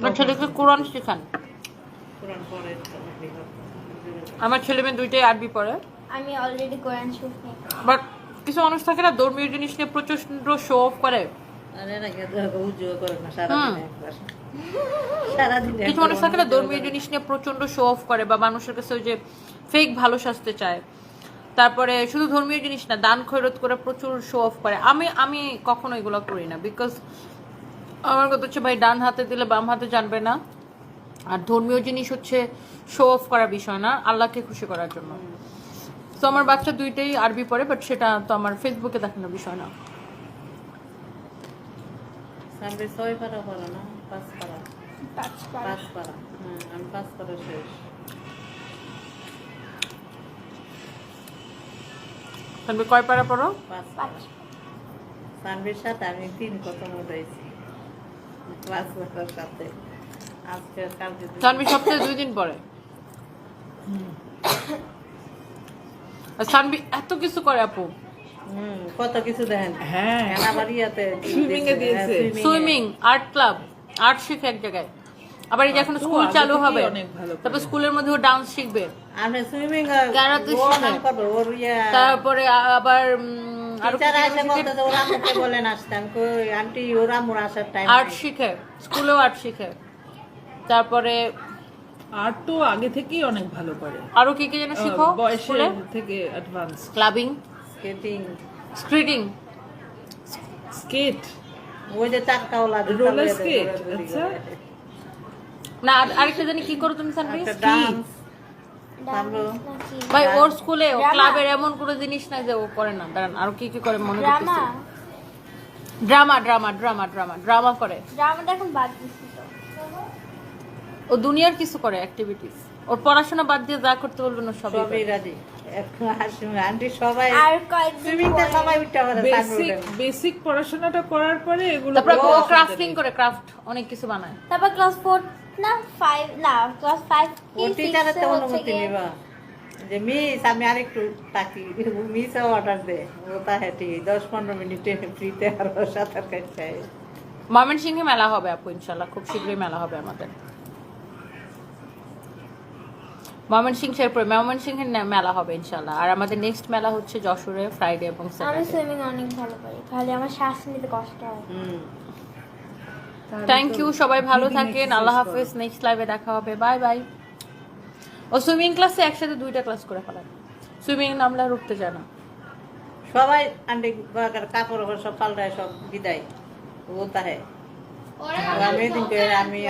আমার ছেলেকে কোরআন শেখান। আমার ছেলে মেয়ে দুইটাই আরবি পড়ে। আমি অলরেডি কোরআন নিয়ে বাট কিছু মানুষ থাকে না ধর্মীয় জিনিস নিয়ে প্রচণ্ড শো অফ করে। কিছু মানুষ থাকে না ধর্মীয় জিনিস নিয়ে প্রচণ্ড শো অফ করে বা মানুষের কাছে ওই যে ফেক ভালো সাজতে চায়। তারপরে শুধু ধর্মীয় জিনিস না দান খয়রত করে প্রচুর শো অফ করে। আমি আমি কখনো এগুলো করি না বিকজ আমার কথা হচ্ছে ভাই ডান হাতে দিলে বাম হাতে জানবে না। আর ধর্মীয় জিনিস হচ্ছে শো অফ করার বিষয় না আল্লাহকে খুশি করার জন্য। তো আমার বাচ্চা দুইটাই আরবি পড়ে বাট সেটা তো আমার ফেসবুকে দেখানোর বিষয় না। হ্যাঁ কয় পারা পড়ো? সানবির সাথে আমি তিন কত উঠাইছি পাঁচ পারার সাথে। আজকে কালকে সানবি সপ্তাহে দুই দিন পরে? সানবি এত কিছু করে আপু। কত কিছু দেন হ্যাঁ। কেন আবার ইয়াতে Swimming এ দিয়েছে। সুইমিং আর্ট ক্লাব আর্ট শিখে এক জায়গায়। আবার এই যে এখন স্কুল চালু হবে। অনেক ভালো করে। তারপর স্কুলের মধ্যে ও ডান্স শিখবে। আমি সুইমিং Karate ও শিখে। নাম করব ওর ইয়া। তারপরে আবার আর্ট শিখে স্কুলেও আর্ট শিখে। তারপরে আর্ট তো আগে থেকেই অনেক ভালো করে। আরও কি কি যেন শিখো স্কুলে? থেকে অ্যাডভান্স ক্লাবিং। স্কেটিং। স্ক্রিটিং স্কেট। ওই যে চাক্কাওয়ালা Roller skate, আচ্ছা। না আর- আরেকটা জানি কি করো তুমি ডান্স নাকি ভাই ওর স্কুলে ও ক্লাবের এমন কোনো জিনিস নাই যে ও করে না। দাঁড়ান আর কি কি করে মনে ড্রামা করতেছি? Drama drama drama drama drama করে। ড্রামাটা এখন বাদ ও দুনিয়ার কিছু করে অ্যাক্টিভিটিস ওর পড়াশোনা বাদ দিয়ে যা করতে বলবেন ও সবই সবই রাজি এখন হাসি আন্টি সবাই আর কয়েকদিন সুইমিংটা পরে- সবাই উঠতে পারে বেসিক বেসিক পড়াশোনাটা করার পরে এগুলো তারপরে ক্রাফটিং করে ক্রাফট অনেক কিছু বানায়। তারপর ক্লাস ফোর না ফাইভ না ক্লাস ফাইভ ও টিচারের তো অনুমতি নিবা। যে মিস আমি আরেকটু তাকি। মিস অর্ডার দে। ও তা হেঁটি দশ পনেরো মিনিটে ফ্রিতে আরও সাঁতার ময়মনসিংহে মেলা হবে আপু ইনশাল্লাহ। খুব শীঘ্রই মেলা হবে আমাদের। ময়মনসিংহ শেরপুরে ময়মনসিংহের মেলা হবে ইনশাল্লাহ আর আমাদের নেক্সট মেলা হচ্ছে যশোরে ফ্রাইডে এবং আমি সুইমিং অনেক ভালো পারি। খালি আমার শ্বাস নিতে কষ্ট হয়। থ্যাংক ইউ সবাই ভালো থাকেন। আল্লাহ হাফেজ। নেক্সট লাইভে দেখা হবে। বাই বাই ও সুইমিং ক্লাসে একসাথে দুইটা ক্লাস করে ফেলাম সুইমিং নামলে উঠতে যায় না। সবাই আন্টি কাপড় ওপর সব পাল্টায় সব বিদায়। ও তাহে। আমি দিনকে আমি